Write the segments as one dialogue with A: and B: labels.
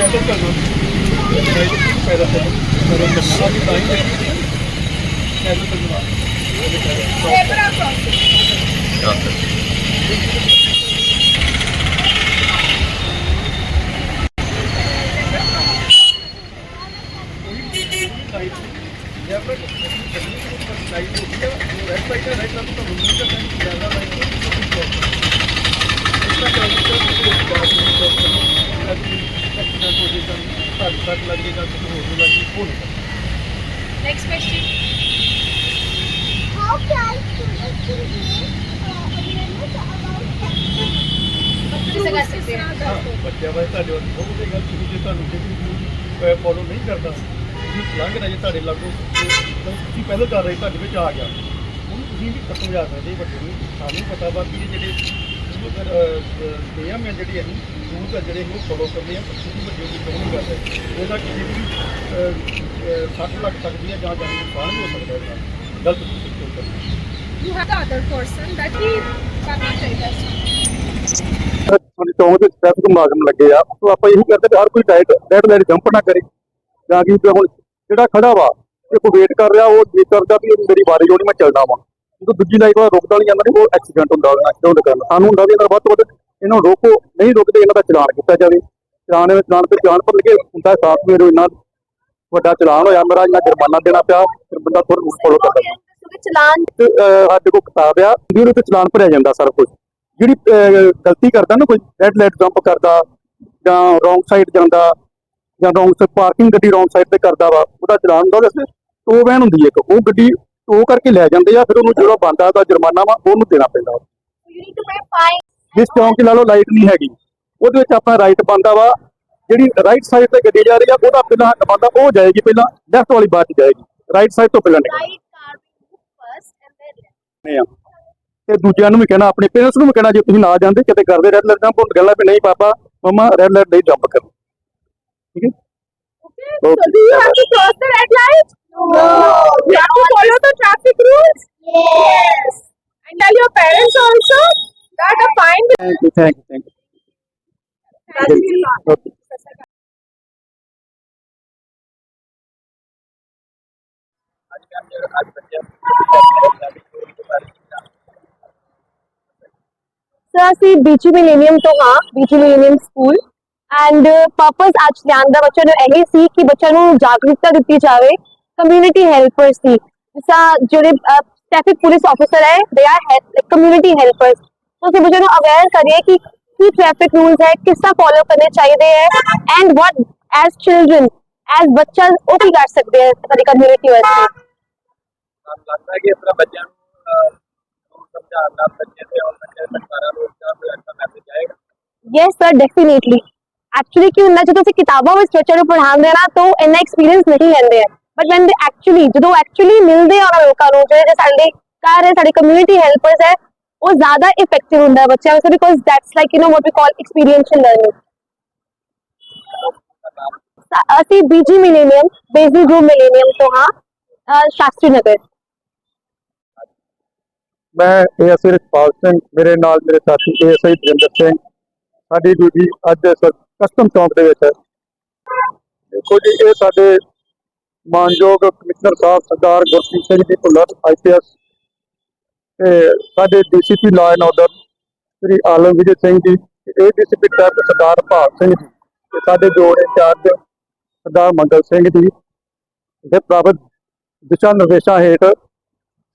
A: पैदा करना पैदा करना पैदा करना Next question.
B: How can students gain awareness about
C: sex? Follow ਨਹੀਂ ਕਰਦਾ ਜੀ ਲੰਘ ਰਿਹਾ ਜੀ ਤੁਹਾਡੇ ਲਾਗੂ ਤੁਸੀਂ ਪਹਿਲਾਂ ਕਰ ਰਹੇ ਤੁਹਾਡੇ ਵਿੱਚ ਆ ਗਿਆ। ਉਹਨੂੰ ਤੁਸੀਂ ਵੀ ਖਤਮ ਜਾ ਸਕਦੇ ਵੱਡੇ ਨੂੰ ਸਾਨੂੰ ਪਤਾ ਵਾ ਕਿ ਇਹ ਜਿਹੜੇ ਨਿਯਮ ਹੈ ਜਿਹੜੇ ਅਸੀਂ ਰੂਲ ਹੈ ਜਿਹੜੇ ਉਹ ਫੋਲੋ ਕਰਦੇ ਆ ਤੁਸੀਂ ਵੀ ਵੱਡੇ ਨੂੰ ਕਿਉਂ ਨਹੀਂ ਕਰਦੇ? ਇਹਦਾ ਕਿਸੇ ਵੀ ਸੱਟ ਲੱਗ ਸਕਦੀ ਹੈ ਜਾਂ ਜਾਨੀ ਨੁਕਸਾਨ ਵੀ ਹੋ ਸਕਦਾ ਹੈ। ਗਲਤ ਤੁਸੀਂ ਕਿਉਂ ਕਰਦੇ
A: you have the other person that ਵੀ ਕਰਨਾ ਚਾਹੀਦਾ
D: ਸੀ। ਚੌਂਕ ਦੇ ਸਟੈਪ ਤੋਂ ਮਾਗਮ ਲੱਗੇ ਆ। ਉਸ ਤੋਂ ਆਪਾਂ ਇਹੀ ਕਰਦੇ ਕਿ ਹਰ ਕੋਈ ਡਾਇਟ ਡੈਡ ਲਾਈਨ ਜੰਪ ਨਾ ਕਰੇ। ਜਾਂ ਕਿ ਹੁਣ ਜਿਹੜਾ ਖੜਾ ਵਾ ਇਹ ਕੋਈ ਵੇਟ ਕਰ ਰਿਹਾ ਉਹ ਜੇ ਕਰਦਾ ਵੀ ਮੇਰੀ ਵਾਰੀ ਹੋਣੀ ਮੈਂ ਚੱਲਣਾ ਵਾ। ਜਦੋਂ ਦੂਜੀ ਲਾਈਟ ਵਾਲਾ ਰੁਕਦਾ ਨਹੀਂ ਜਾਂਦਾ ਨਹੀਂ ਉਹ ਐਕਸੀਡੈਂਟ ਹੁੰਦਾ ਨਾਲ ਐਕਸੀਡੈਂਟ ਕਰਨ। ਸਾਨੂੰ ਹੁੰਦਾ ਵੀ ਇਹਨਾਂ ਵੱਧ ਤੋਂ ਵੱਧ ਇਹਨਾਂ ਨੂੰ ਰੋਕੋ ਨਹੀਂ ਰੁਕਦੇ ਇਹਨਾਂ ਦਾ ਚਲਾਨ ਕੀਤਾ ਜਾਵੇ। ਚਲਾਨ ਵਿੱਚ ਚਲਾਨ ਤੇ ਚਲਾਨ ਪਰ ਲਿਖੇ ਹੁੰਦਾ ਸਾਥ ਮੇਰੇ ਇੰਨਾ ਵੱਡਾ ਚਲਾਨ ਹੋਇਆ ਮੇਰਾ ਇੰਨਾ ਜੁਰਮਾਨਾ ਦੇਣਾ ਪਿਆ ਫਿਰ ਬੰਦਾ ਥੋੜਾ ਰੂਲ ਫੋਲੋ ਕਰਦਾ।
B: ਚਲਾਨ
D: ਸਾਡੇ ਕੋਲ ਕਿਤਾਬ ਆ ਜਿਹਦੇ ਤੇ ਚਲਾਨ ਭਰਿਆ ਜਾਂਦਾ ਸਾਰਾ ਕੁਝ। ਜਿਹੜੀ ਗਲਤੀ ਕਰਦਾ ਨਾ ਕੋਈ ਰੈੱਡ ਲਾਈਟ ਜੰਪ ਕਰਦਾ ਜਾਂ ਰੋਂਗ ਸਾਈਡ ਜਾਂਦਾ ਜਾਂ ਰੋਂਗ ਸਾਈਡ ਪਾਰਕਿੰਗ ਗੱਡੀ ਰੋਂਗ ਸਾਈਡ ਤੇ ਕਰਦਾ ਵਾ ਉਹਦਾ ਚਲਾਨ ਹੁੰਦਾ ਉਹਦੇ ਟੋ ਵੈਨ ਹੁੰਦੀ ਹੈ ਇੱਕ, ਉਹ ਗੱਡੀ ਟੋ ਕਰਕੇ ਲੈ ਜਾਂਦੇ ਆ, ਫਿਰ ਉਹਨੂੰ ਜਿਹੜਾ ਬੰਦਾ ਉਹਦਾ ਜੁਰਮਾਨਾ ਵਾ, ਉਹਨੂੰ ਦੇਣਾ ਪੈਂਦਾ। ਜਿਸ ਚੌਂਕ ਲਾ ਲਓ ਲਾਈਟ ਨਹੀਂ ਹੈਗੀ, ਉਹਦੇ ਵਿੱਚ ਆਪਣਾ ਰਾਈਟ ਬੰਦਾ ਵਾ, ਜਿਹੜੀ ਰਾਈਟ ਸਾਈਡ ਤੇ ਗੱਡੀ ਜਾ ਰਹੀ ਆ, ਉਹਦਾ ਪਹਿਲਾਂ ਬੰਦਾ, ਉਹ ਜਾਏਗੀ ਪਹਿਲਾਂ ਲੈਫਟ ਵਾਲੀ ਬਾਅਦ 'ਚ ਜਾਏਗੀ ਰਾਈਟ ਸਾਈਡ ਤੋਂ ਪਹਿਲਾਂ ਨਿਕਲ ਤੇ ਦੂਜਿਆਂ ਨੂੰ ਵੀ ਕਹਿਣਾ, ਆਪਣੇ ਪੇਰੈਂਟਸ ਨੂੰ ਵੀ ਕਹਿਣਾ, ਜੇ ਤੁਸੀਂ ਨਾ ਜਾਂਦੇ, ਕਿਤੇ ਕਰਦੇ ਰੈਡ ਲਾਈਟ ਜੰਪ ਗੱਲਾਂ ਵੀ ਨਹੀਂ, ਪਾਪਾ, ਮਮਾ ਰੈਡ ਲਾਈਟ ਨਹੀਂ ਜੰਪ ਕਰ। ਠੀਕ ਹੈ?
A: So do you have to cross the red light? No. You have to follow the traffic rules?
B: yes
A: And tell your parents also that a fine will
D: thank you thank you thank
A: that will not.
D: You okay
E: sir ਅਸੀਂ ਬੀਜੀ Millennium ਤੋਂ ਹਾਂ B G Millennium school and purpose ਅੱਜ ਧਿਆਨ ਦਾ ਬੱਚਿਆਂ ਨੂੰ ਇਹ ਸੀ ਕਿ ਬੱਚਿਆਂ ਨੂੰ ਜਾਗਰੂਕਤਾ ਦਿੱਤੀ ਜਾਵੇ ਕਮਿਊਨਿਟੀ ਹੈਲਪਰਸ ਦੀ ਜਿਸਾ ਜਿਹੜੇ ਟ੍ਰੈਫਿਕ ਪੁਲਿਸ ਆਫੀਸਰ ਹੈ ਦੇ ਆਰ ਕਮਿਊਨਿਟੀ ਹੈਲਪਰਸ ਤੁਸੀਂ ਬੱਚਿਆਂ ਨੂੰ ਅਵੇਅਰ ਕਰਿਏ ਕਿ ਕੀ ਟ੍ਰੈਫਿਕ ਰੂਲਸ ਹੈ ਕਿਸ ਤਰ੍ਹਾਂ ਫੋਲੋ ਕਰਨੇ ਚਾਹੀਦੇ ਹੈ and what as children as ਬੱਚਾ ਉਹ ਕੀ ਕਰ ਸਕਦੇ ਹੈ ਸਾਡੀ ਕਮਿਊਨਿਟੀ ਵਾਸਤੇ
C: ਲੱਗਦਾ ਕਿ ਆਪਣਾ ਬੱਚਿਆਂ ਨੂੰ ਸਮਝਾਉਣ ਦਾ ਬੱਚੇ ਤੇ ਔਰ ਬੱਚੇ ਸਰਕਾਰਾਂ ਨੂੰ ਇਸ ਦਾ ਮੈਸੇਜ ਆਏਗਾ?
E: ਯੈਸ ਸਰ ਡੈਫੀਨਿਟਲੀ ਐਕਚੁਅਲੀ ਕੀ ਹੁੰਦਾ ਜਦੋਂ ਅਸੀਂ ਕਿਤਾਬਾਂ ਵਿੱਚ ਬੱਚਿਆਂ ਨੂੰ ਪੜ੍ਹਾਉਂਦੇ ਆ ਨਾ ਤਾਂ ਉਹ ਇੰਨਾ ਐਕਸਪੀਰੀਅੰਸ ਨਹੀਂ ਲੈਂਦੇ ਆ ਬਟ ਵੈਨ ਦੇ ਐਕਚੁਅਲੀ ਜਦੋਂ ਐਕਚੁਅਲੀ ਮਿਲਦੇ ਆ ਉਹਨਾਂ ਲੋਕਾਂ ਨੂੰ ਜਿਹੜੇ ਸਾਡੇ ਘਰ ਹੈ ਸਾਡੀ ਕਮਿਊਨਿਟੀ ਹੈਲਪਰਸ ਹੈ ਉਹ ਜ਼ਿਆਦਾ ਇਫੈਕਟਿਵ ਹੁੰਦਾ ਹੈ ਬੱਚਿਆਂ ਵਾਸਤੇ because that's like you know what we call experiential learning ਅਸੀਂ BG Millennium basic group Millennium ਤੋਂ ਹਾਂ ਅਹ ਸ਼ਾਸਤਰੀ ਨਗਰ
D: ਮੈਂ ਏਐਸਏ ਰਛਪਾਲ ਸਿੰਘ ਮੇਰੇ ਨਾਲ ਮੇਰੇ ਸਾਥੀ ਏਐਸਆਈ ਜਿੰਦਰ ਸਿੰਘ ਸਾਡੀ ਡਿਊਟੀ ਅੱਜ ਇਸ ਕਸਟਮ ਚੌਂਕ ਦੇ ਵਿੱਚ। ਹੈ ਦੇਖੋ ਜੀ, ਇਹ ਸਾਡੇ ਮਾਨਯੋਗ ਕਮਿਸ਼ਨਰ ਸਾਹਿਬ ਸਰਦਾਰ ਗੁਰਪ੍ਰੀਤ ਸਿੰਘ ਜੀ ਭੁੱਲਰ ਆਈਪੀਐਸ ਤੇ ਸਾਡੇ DCP law and order Shri Alam Vijay Singh ji ADCP tap ਸਰਦਾਰ ਭਾਗ ਸਿੰਘ ਜੀ, ਤੇ ਸਾਡੇ ਜੋੜ ਇੰਚਾਰਜ ਸਰਦਾਰ ਮੰਗਲ ਸਿੰਘ ਜੀ, ਦੇ ਪ੍ਰਾਪਤ ਦਿਸ਼ਾ ਨਿਰਦੇਸ਼ਾਂ ਹੇਠ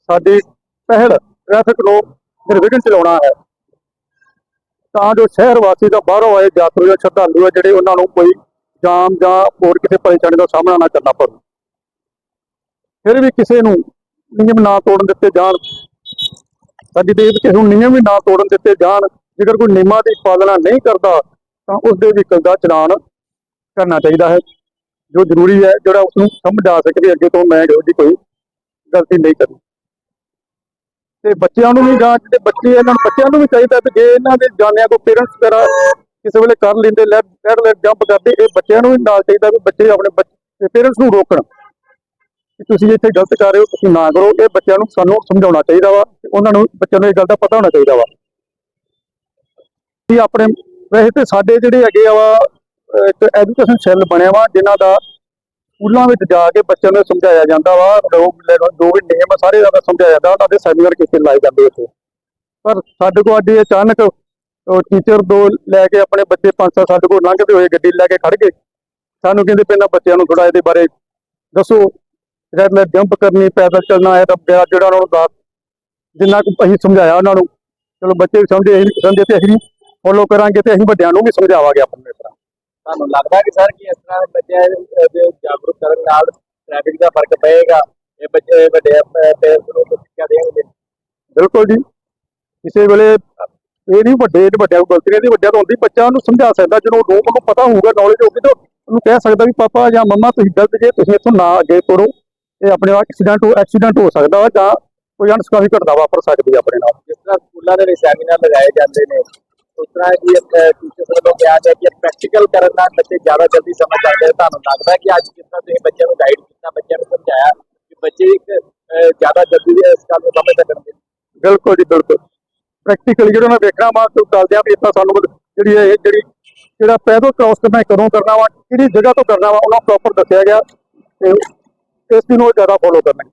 D: ਸਾਡੀ ਪਹਿਲ ਟ੍ਰੈਫਿਕ ਨੂੰ ਨਿਰਵਿਘਨ ਚਲਾਉਣਾ ਹੈ। ਤਾਂ ਜੋ ਸ਼ਹਿਰ ਵਾਸੀ ਦਾ ਬਾਹਰੋਂ ਆਏ ਯਾਤਰੀ ਜਾਂ ਸ਼ਰਧਾਲੂ ਆ ਜਿਹੜੇ ਉਹਨਾਂ ਨੂੰ ਕੋਈ ਜਾਮ ਜਾਂ ਹੋਰ ਕਿਸੇ ਪਰੇਸ਼ਾਨੀ ਦਾ ਸਾਹਮਣਾ ਨਾ ਕਰਨਾ ਪਵੇ। ਫਿਰ ਵੀ ਕਿਸੇ ਨੂੰ ਨਿਯਮ ਨਾ ਤੋੜਨ ਦਿੱਤੇ ਜਾਣ, ਸਾਡੀ ਦੇ ਵਿੱਚ ਕਿਸੇ ਨੂੰ ਨਿਯਮ ਵੀ ਨਾ ਤੋੜਨ ਦਿੱਤੇ ਜਾਣ, ਜੇਕਰ ਕੋਈ ਨਿਯਮਾਂ ਦੀ ਪਾਲਣਾ ਨਹੀਂ ਕਰਦਾ, ਤਾਂ ਉਸ ਦੇ ਵਹੀਕਲ ਦਾ ਚਲਾਨ ਕਰਨਾ ਚਾਹੀਦਾ ਹੈ। ਜੋ ਜ਼ਰੂਰੀ ਹੈ, ਜਿਹੜਾ ਉਸ ਨੂੰ ਸਮਝ ਆ ਸਕੇ ਅੱਗੇ ਤੋਂ ਮੈਂ ਇਹੋ ਜਿਹੀ ਕੋਈ ਗਲਤੀ ਨਹੀਂ ਕਰਨੀ। ਤੇ ਬੱਚਿਆਂ ਨੂੰ ਵੀ ਜਾਂ ਜਿਹੜੇ ਬੱਚੇ ਇਹਨਾਂ ਨੂੰ, ਬੱਚਿਆਂ ਨੂੰ ਵੀ ਚਾਹੀਦਾ ਕਿ ਜੇ ਇਹਨਾਂ ਦੇ ਜਾਣਿਆਂ ਕੋ ਪੇਰੈਂਟਸ ਵਗੈਰਾ ਕਿਸੇ ਵੇਲੇ ਕਰ ਲੈਂਦੇ ਲੈਟ ਲੈਟ ਲੈਟ ਜੰਪ ਕਰਦੇ, ਇਹ ਬੱਚਿਆਂ ਨੂੰ ਵੀ ਨਾਲ ਚਾਹੀਦਾ ਵੀ ਬੱਚੇ ਆਪਣੇ ਪੇਰੈਂਟਸ ਨੂੰ ਰੋਕਣ। ਕਿ ਤੁਸੀਂ ਇੱਥੇ ਗਲਤ ਕਰ ਰਹੇ ਹੋ, ਤੁਸੀਂ ਨਾ ਕਰੋ, ਇਹ ਬੱਚਿਆਂ ਨੂੰ ਸਾਨੂੰ ਸਮਝਾਉਣਾ ਚਾਹੀਦਾ ਵਾ, ਤੇ ਉਹਨਾਂ ਨੂੰ, ਬੱਚਿਆਂ ਨੂੰ ਇਹ ਗੱਲ ਦਾ ਪਤਾ ਹੋਣਾ ਚਾਹੀਦਾ ਵਾ। ਕਿ ਆਪਣੇ, ਵੈਸੇ ਤੇ ਸਾਡੇ ਜਿਹੜੇ ਹੈਗੇ ਆ ਵਾ ਇੱਕ ਐਜੂਕੇਸ਼ਨ ਸੈੱਲ ਬਣਿਆ ਵਾ, ਜਿਨ੍ਹਾਂ ਦਾ ਸਕੂਲਾਂ ਵਿੱਚ ਜਾ ਕੇ ਬੱਚਿਆਂ ਨੂੰ ਸਮਝਾਇਆ ਜਾਂਦਾ ਵਾ ਲੋਕ ਜੋ ਵੀ ਨੇਮ ਆ, ਸਾਰੇ ਦਾ ਸਮਝਾਇਆ ਜਾਂਦਾ ਉਹਨਾਂ ਦੇ ਸੈਮੀਨਾਰ ਕਿਸੇ ਲਾਏ ਜਾਂਦੇ ਉੱਥੇ ਪਰ ਸਾਡੇ ਕੋਲ ਅੱਜ ਅਚਾਨਕ ਟੀਚਰ ਦੋ ਲੈ ਕੇ ਆਪਣੇ ਬੱਚੇ ਪੰਜ ਸੱਤ ਸਾਡੇ ਕੋਲ ਲੰਘਦੇ ਹੋਏ ਗੱਡੀ ਲੈ ਕੇ ਖੜ ਗਏ। ਸਾਨੂੰ ਕਹਿੰਦੇ ਪਹਿਲਾਂ ਬੱਚਿਆਂ ਨੂੰ ਥੋੜਾ ਇਹਦੇ ਬਾਰੇ ਦੱਸੋ। ਰੈਡ ਲੈਟ ਜੰਪ ਕਰਨੀ, ਪੈਦਲ ਚੱਲਣਾ ਹੈ ਤਾਂ ਜਿਹੜਾ ਉਹਨਾਂ ਨੂੰ ਦੱਸ ਜਿੰਨਾ ਕੁ ਅਸੀਂ ਸਮਝਾਇਆ ਉਹਨਾਂ ਨੂੰ, ਚਲੋ ਬੱਚੇ ਵੀ ਸਮਝੇ, ਅਸੀਂ ਸਮਝੇ ਤੇ ਅਸੀਂ ਫੋਲੋ ਕਰਾਂਗੇ ਤੇ ਅਸੀਂ ਵੱਡਿਆਂ ਨੂੰ ਵੀ ਸਮਝਾਵਾਂਗੇ ਆਪਣੇ ਇਸ ਤਰ੍ਹਾਂ।
C: ਤੁਹਾਨੂੰ ਲੱਗਦਾ ਕਿ ਸਰ ਕਿ ਇਸ ਤਰ੍ਹਾਂ ਦੇ ਬੱਚੇ ਦੇ ਜਾਗਰੂਕ ਕਰਨ ਨਾਲ ਟ੍ਰੈਫਿਕ ਦਾ ਫ਼ਰਕ ਪਏਗਾ? ਇਹ ਬੱਚੇ ਵੱਡੇ ਪੇਰੈਂਟਸ ਨੂੰ ਸਿੱਖਿਆ ਦੇਣਗੇ
D: ਬਿਲਕੁਲ ਜੀ। ਕਿਸੇ ਵੇਲੇ ਇਹ ਨਹੀਂ ਵੱਡੇ ਵੱਡਿਆਂ ਨੂੰ ਗਲਤੀ ਨਹੀਂ ਵੱਡਿਆਂ ਤੋਂ ਹੁੰਦੀ ਬੱਚਾ ਉਹਨੂੰ ਸਮਝਾ ਸਕਦਾ ਜਦੋਂ ਰੋਕ ਨੂੰ ਪਤਾ ਹੋਊਗਾ ਨੌਲੇਜ ਹੋਊਗੀ ਤਾਂ ਉਹਨੂੰ ਕਹਿ ਸਕਦਾ ਵੀ ਪਾਪਾ ਜਾਂ ਮੰਮਾ ਤੁਸੀਂ ਗਲਤ ਜੇ ਤੁਸੀਂ ਇੱਥੋਂ ਨਾ ਅੱਗੇ ਤੁਰੋ। ਇਹ ਆਪਣੇ ਆਪ ਐਕਸੀਡੈਂਟ ਹੋ ਐਕਸੀਡੈਂਟ ਹੋ ਸਕਦਾ ਵਾ ਜਾਂ ਕੋਈ ਅਣਸੁਖਾਵੀ ਘਟਨਾ ਵਾਪਰ ਸਕਦੀ ਆਪਣੇ ਨਾਲ।
C: ਜਿਸ ਤਰ੍ਹਾਂ ਸਕੂਲਾਂ ਦੇ ਵਿੱਚ ਸੈਮੀਨਾਰ ਲਗਾਏ ਜਾਂਦੇ ਨੇ ਉਸ ਤਰ੍ਹਾਂ ਕਿ ਟੀਚਰਸ ਵੱਲੋਂ ਕਿਹਾ ਗਿਆ ਕਿ ਪ੍ਰੈਕਟੀਕਲ ਕਰਨ ਨਾਲ ਬੱਚੇ ਜ਼ਿਆਦਾ ਜਲਦੀ ਸਮਝ ਆਉਂਦੇ ਨੇ ਤੁਹਾਨੂੰ ਲੱਗਦਾ ਕਿ ਅੱਜ ਜਿਸ ਤਰ੍ਹਾਂ ਤੁਸੀਂ ਬੱਚਿਆਂ ਨੂੰ ਗਾਈਡ ਕੀਤਾ ਬੱਚਿਆਂ ਨੂੰ ਸਮਝਾਇਆ ਕਿ ਬੱਚੇ ਇੱਕ ਅਹ, ਜ਼ਿਆਦਾ ਜਲਦੀ ਇਸ ਗੱਲ ਨੂੰ ਸਮਝ ਸਕਣਗੇ
D: ਬਿਲਕੁਲ ਜੀ ਬਿਲਕੁਲ ਪ੍ਰੈਕਟੀਕਲੀ ਜਿਹੜਾ ਉਹਨਾਂ ਵੇਖਣਾ ਵਾ ਤੇ ਕਰਦੇ ਆ ਵੀ ਇੱਦਾਂ ਸਾਨੂੰ ਜਿਹੜੀ ਇਹ ਜਿਹੜੀ ਜਿਹੜਾ ਪੈਦਲ ਕ੍ਰਾਸ ਕਰਨਾ ਇਹ ਕਦੋਂ ਕਰਨਾ ਵਾ ਕਿਹੜੀ ਜਗ੍ਹਾ ਤੋਂ ਕਰਨਾ ਵਾ ਉਹਨਾਂ ਪ੍ਰੋਪਰ ਦੱਸਿਆ ਗਿਆ ਤੇ ਇਸ ਨੂੰ ਉਹ ਜ਼ਿਆਦਾ ਫੋਲੋ ਕਰਨਾ